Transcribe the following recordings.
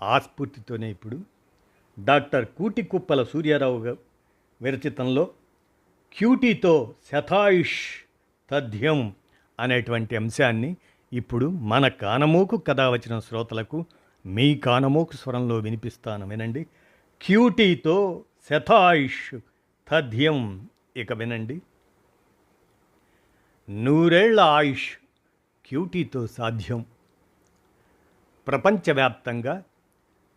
ఆస్ఫూర్తితోనే ఇప్పుడు డాక్టర్ కూటికుప్పల సూర్యారావు విరచితంలో క్యూటీతో శతాయుష్ తథ్యం అనేటువంటి అంశాన్ని ఇప్పుడు మన కానమోకు కథ వచ్చిన శ్రోతలకు మీ కానమోకు స్వరంలో వినిపిస్తాను వినండి. క్యూటీతో శతాయుష్ తథ్యం ఇక వినండి. నూరేళ్ళ ఆయుష్ క్యూటీతో సాధ్యం. ప్రపంచవ్యాప్తంగా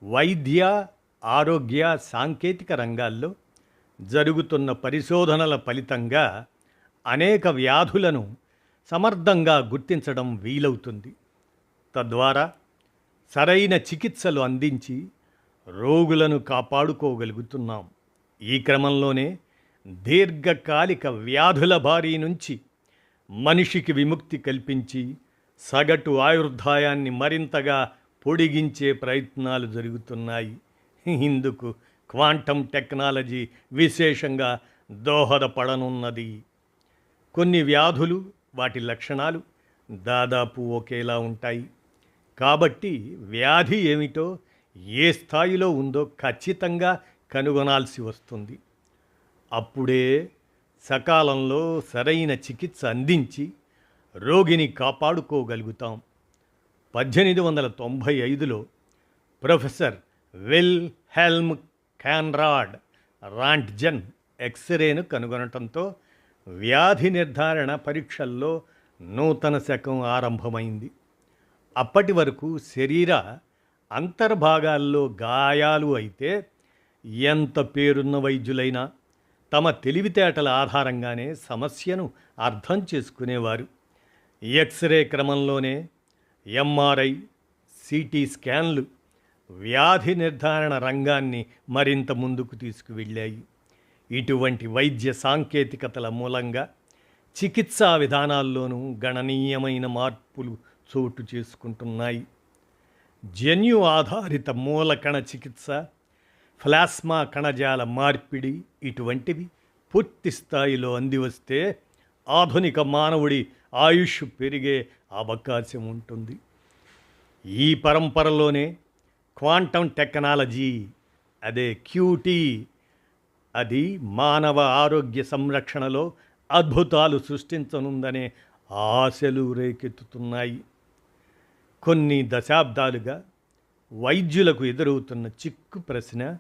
వైద్య ఆరోగ్య సాంకేతిక రంగాల్లో జరుగుతున్న పరిశోధనల ఫలితంగా అనేక వ్యాధులను సమర్థంగా గుర్తించడం వీలవుతుంది. తద్వారా సరైన చికిత్సలు అందించి రోగులను కాపాడుకోగలుగుతున్నాం. ఈ క్రమంలోనే దీర్ఘకాలిక వ్యాధుల బారి నుంచి మనిషికి విముక్తి కల్పించి సగటు ఆయుర్దాయాన్ని మరింతగా పొడిగించే ప్రయత్నాలు జరుగుతున్నాయి. ఇందుకు క్వాంటం టెక్నాలజీ విశేషంగా దోహదపడనున్నది. కొన్ని వ్యాధులు వాటి లక్షణాలు దాదాపు ఒకేలా ఉంటాయి. కాబట్టి వ్యాధి ఏమిటో ఏ స్థాయిలో ఉందో ఖచ్చితంగా కనుగొనాల్సి వస్తుంది. అప్పుడే సకాలంలో సరైన చికిత్స అందించి రోగిని కాపాడుకోగలుగుతాం. పద్దెనిమిది వందల తొంభై ఐదులో professor Wilhelm Conrad Roentgen ఎక్స్రేను కనుగొనటంతో వ్యాధి నిర్ధారణ పరీక్షల్లో నూతన శకం ఆరంభమైంది. అప్పటి వరకు శరీర అంతర్భాగాల్లో గాయాలు అయితే ఎంత పేరున్న వైద్యులైనా తమ తెలివితేటల ఆధారంగానే సమస్యను అర్థం చేసుకునేవారు. ఎక్స్రే క్రమంలోనే ఎంఆర్ఐ సిటీ స్కాన్లు వ్యాధి నిర్ధారణ రంగాన్ని మరింత ముందుకు తీసుకువెళ్ళాయి. ఇటువంటి వైద్య సాంకేతికతల మూలంగా చికిత్సా విధానాల్లోనూ గణనీయమైన మార్పులు చోటు చేసుకుంటున్నాయి. జన్యు ఆధారిత మూలకణ చికిత్స ప్లాస్మా కణజాల మార్పిడి ఇటువంటివి పూర్తి స్థాయిలో అందివస్తే ఆధునిక మానవుడి ఆయుష్ పెరిగే అవకాశం ఉంటుంది. ఈ పరంపరలోనే క్వాంటం టెక్నాలజీ అదే క్యూటీ అది మానవ ఆరోగ్య సంరక్షణలో అద్భుతాలు సృష్టించనుందనే ఆశలు రేకెత్తుతున్నాయి. కొన్ని దశాబ్దాలుగా వైద్యులకు ఎదురవుతున్న చిక్కు ప్రశ్న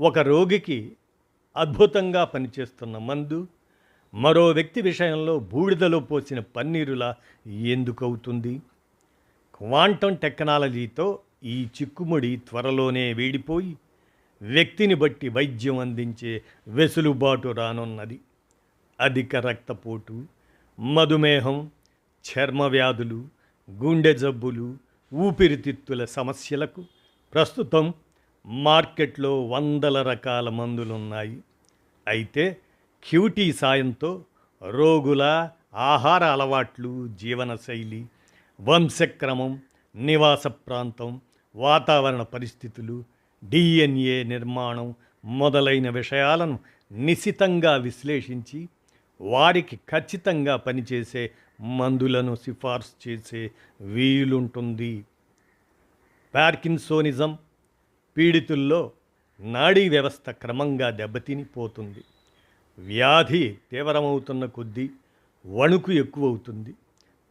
ఒక రోగికి అద్భుతంగా పనిచేస్తున్న మందు మరో వ్యక్తి విషయంలో బూడిదలో పోసిన పన్నీరులా ఎందుకు అవుతుంది క్వాంటం టెక్నాలజీతో ఈ చిక్కుముడి త్వరలోనే వీడిపోయి వ్యక్తిని బట్టి వైద్యం అందించే వెసులుబాటు రానున్నది. అధిక రక్తపోటు మధుమేహం చర్మ వ్యాధులు గుండె జబ్బులు ఊపిరితిత్తుల సమస్యలకు ప్రస్తుతం మార్కెట్లో వందల రకాల మందులున్నాయి. అయితే క్యూటీ సాయంతో రోగుల ఆహార అలవాట్లు జీవనశైలి వంశక్రమం నివాస ప్రాంతం వాతావరణ పరిస్థితులు డిఎన్ఏ నిర్మాణం మొదలైన విషయాలను నిశితంగా విశ్లేషించి వారికి ఖచ్చితంగా పనిచేసే మందులను సిఫార్సు చేసే వీలుంటుంది. పార్కిన్సోనిజం పీడితుల్లో నాడీ వ్యవస్థ క్రమంగా దెబ్బతిని పోతుంది. వ్యాధి తీవ్రమవుతున్న కొద్దీ వణుకు ఎక్కువవుతుంది.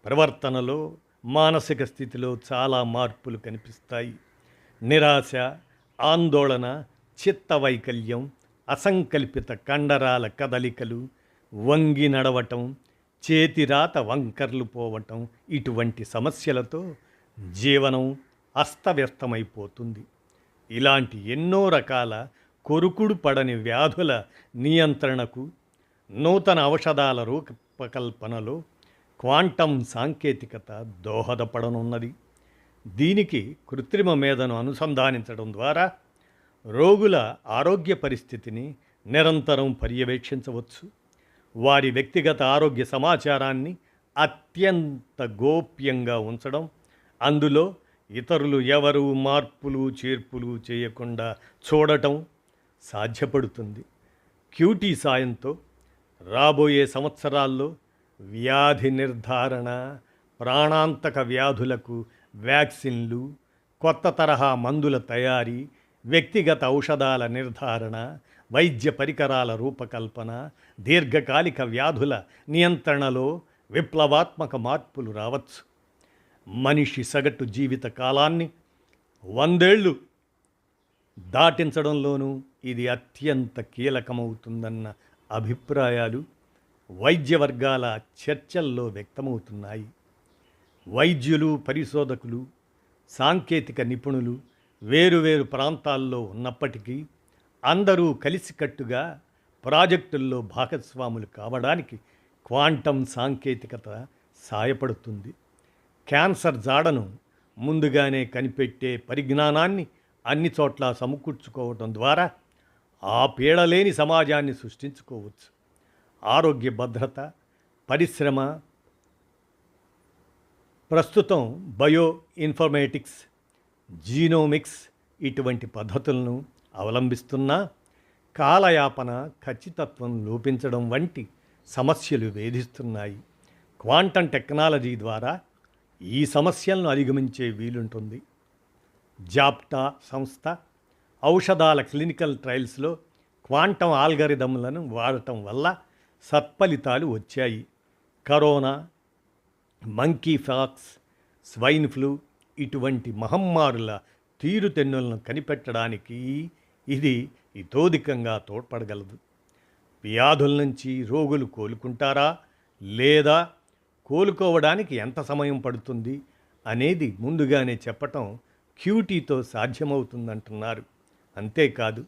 ప్రవర్తనలో మానసిక స్థితిలో చాలా మార్పులు కనిపిస్తాయి. నిరాశ ఆందోళన చిత్తవైకల్యం అసంకల్పిత కండరాల కదలికలు వంగి నడవటం చేతిరాత వంకర్లు పోవటం ఇటువంటి సమస్యలతో జీవనం అస్తవ్యస్తమైపోతుంది. ఇలాంటి ఎన్నో రకాల కొరుకుడు పడని వ్యాధుల నియంత్రణకు నూతన ఔషధాల రూపకల్పనలో క్వాంటం సాంకేతికత దోహదపడనున్నది. దీనికి కృత్రిమ మేధను అనుసంధానించడం ద్వారా రోగుల ఆరోగ్య పరిస్థితిని నిరంతరం పర్యవేక్షించవచ్చు. వారి వ్యక్తిగత ఆరోగ్య సమాచారాన్ని అత్యంత గోప్యంగా ఉంచడం అందులో ఇతరులు ఎవరు మార్పులు చేర్పులు చేయకుండా చూడటం సాధ్యపడుతుంది. క్యూటీ సాయంతో రాబోయే సంవత్సరాల్లో వ్యాధి నిర్ధారణ ప్రాణాంతక వ్యాధులకు వ్యాక్సిన్లు కొత్త తరహా మందుల తయారీ వ్యక్తిగత ఔషధాల నిర్ధారణ వైద్య పరికరాల రూపకల్పన దీర్ఘకాలిక వ్యాధుల నియంత్రణలో విప్లవాత్మక మార్పులు రావచ్చు. మనిషి సగటు జీవిత కాలాన్ని వందేళ్ళు దాటించడంలోనూ ఇది అత్యంత కీలకమవుతుందన్న అభిప్రాయాలు వైద్య వర్గాల చర్చల్లో వ్యక్తమవుతున్నాయి. వైద్యులు పరిశోధకులు సాంకేతిక నిపుణులు వేరువేరు ప్రాంతాల్లో ఉన్నప్పటికీ అందరూ కలిసికట్టుగా ప్రాజెక్టుల్లో భాగస్వాములు కావడానికి క్వాంటం సాంకేతికత సాయపడుతుంది. క్యాన్సర్ జాడను ముందుగానే కనిపెట్టే పరిజ్ఞానాన్ని అన్ని చోట్ల సమకూర్చుకోవడం ద్వారా ఆ పీడలేని సమాజాన్ని సృష్టించుకోవచ్చు. ఆరోగ్య భద్రత పరిశ్రమ ప్రస్తుతం బయో ఇన్ఫర్మేటిక్స్ జీనోమిక్స్ ఇటువంటి పద్ధతులను అవలంబిస్తున్నా కాలయాపన ఖచ్చితత్వం లోపించడం వంటి సమస్యలు వేధిస్తున్నాయి. క్వాంటం టెక్నాలజీ ద్వారా ఈ సమస్యలను అధిగమించే వీలుంటుంది. జాప్టా సంస్థ ఔషధాల క్లినికల్ ట్రయల్స్లో క్వాంటం ఆల్గరిథంలను వాడటం వల్ల సత్ఫలితాలు వచ్చాయి. Corona monkeypox swine flu ఇటువంటి మహమ్మారుల తీరుతెన్నులను కనిపెట్టడానికి ఇది ఇతోధికంగా తోడ్పడగలదు. వ్యాధుల నుంచి రోగులు కోలుకుంటారా? లేదా కోలుకోవడానికి ఎంత సమయం పడుతుంది? అనేది ముందుగానే చెప్పటం క్యూటీతో సాధ్యమవుతుందంటున్నారు. అంతేకాదు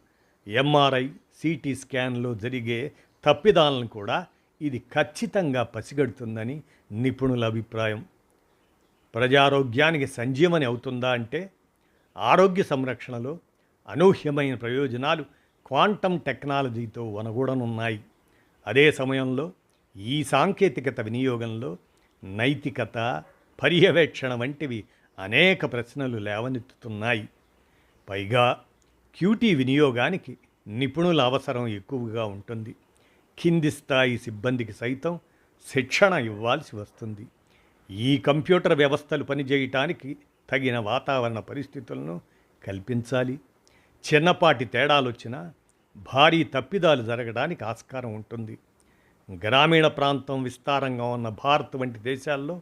ఎంఆర్ఐ సిటీ స్కాన్లో జరిగే తప్పిదాలను కూడా ఇది ఖచ్చితంగా పసిగడుతుందని నిపుణుల అభిప్రాయం. ప్రజారోగ్యానికి సంజీవని అవుతుందా అంటే ఆరోగ్య సంరక్షణలో అనూహ్యమైన ప్రయోజనాలు క్వాంటం టెక్నాలజీతో వనగూడనున్నాయి. అదే సమయంలో ఈ సాంకేతికత వినియోగంలో నైతికత పర్యవేక్షణ వంటివి అనేక ప్రశ్నలు లేవనెత్తుతున్నాయి. పైగా క్యూటీ వినియోగానికి నిపుణుల అవసరం ఎక్కువగా ఉంటుంది. కింది స్థాయి సిబ్బందికి సైతం శిక్షణ ఇవ్వాల్సి వస్తుంది. ఈ కంప్యూటర్ వ్యవస్థలు పనిచేయటానికి తగిన వాతావరణ పరిస్థితులను కల్పించాలి. చిన్నపాటి తేడాలు వచ్చినా భారీ తప్పిదాలు జరగడానికి ఆస్కారం ఉంటుంది. గ్రామీణ ప్రాంతం విస్తారంగా ఉన్న భారత్ వంటి దేశాల్లో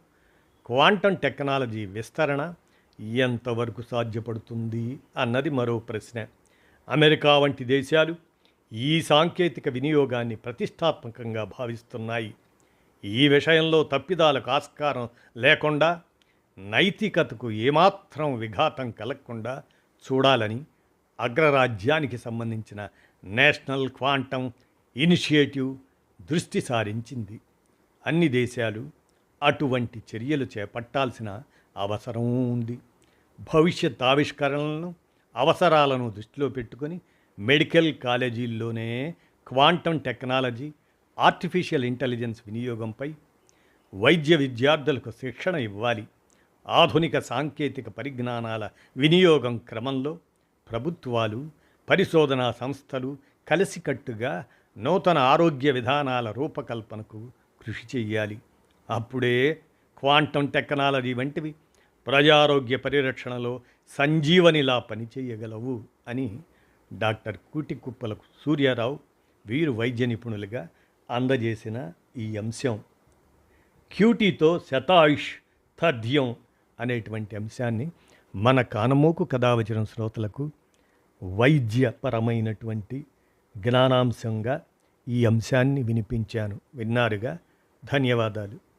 క్వాంటం టెక్నాలజీ విస్తరణ ఎంతవరకు సాధ్యపడుతుంది అన్నది మరో ప్రశ్న. అమెరికా వంటి దేశాలు ఈ సాంకేతిక వినియోగాన్ని ప్రతిష్టాత్మకంగా భావిస్తున్నాయి. ఈ విషయంలో తప్పిదాలకు ఆస్కారం లేకుండా నైతికతకు ఏమాత్రం విఘాతం కలగకుండా చూడాలని అగ్రరాజ్యానికి సంబంధించిన నేషనల్ క్వాంటం ఇనిషియేటివ్ దృష్టి సారించింది. అన్ని దేశాలు అటువంటి చర్యలు చేపట్టాల్సిన అవసరం ఉంది. భవిష్యత్ ఆవిష్కరణలను అవసరాలను దృష్టిలో పెట్టుకొని మెడికల్ కాలేజీల్లోనే క్వాంటం టెక్నాలజీ ఆర్టిఫిషియల్ ఇంటెలిజెన్స్ వినియోగంపై వైద్య విద్యార్థులకు శిక్షణ ఇవ్వాలి. ఆధునిక సాంకేతిక పరిజ్ఞానాల వినియోగం క్రమంలో ప్రభుత్వాలు పరిశోధనా సంస్థలు కలిసికట్టుగా నూతన ఆరోగ్య విధానాల రూపకల్పనకు కృషి చేయాలి అప్పుడే క్వాంటం టెక్నాలజీ వంటివి ప్రజారోగ్య పరిరక్షణలో సంజీవనిలా పనిచేయగలవు అని డాక్టర్ కూటికుప్పలకు సూర్యారావు వీరు వైద్య నిపుణులుగా అందజేసిన ఈ అంశం. క్యూటీతో శతాయుష్ తథ్యం అనేటువంటి అంశాన్ని మన కానమోకు కథావచనం శ్రోతలకు వైద్యపరమైనటువంటి జ్ఞానాంశంగా ఈ అంశాన్ని వినిపించాను. విన్నారుగా? ధన్యవాదాలు.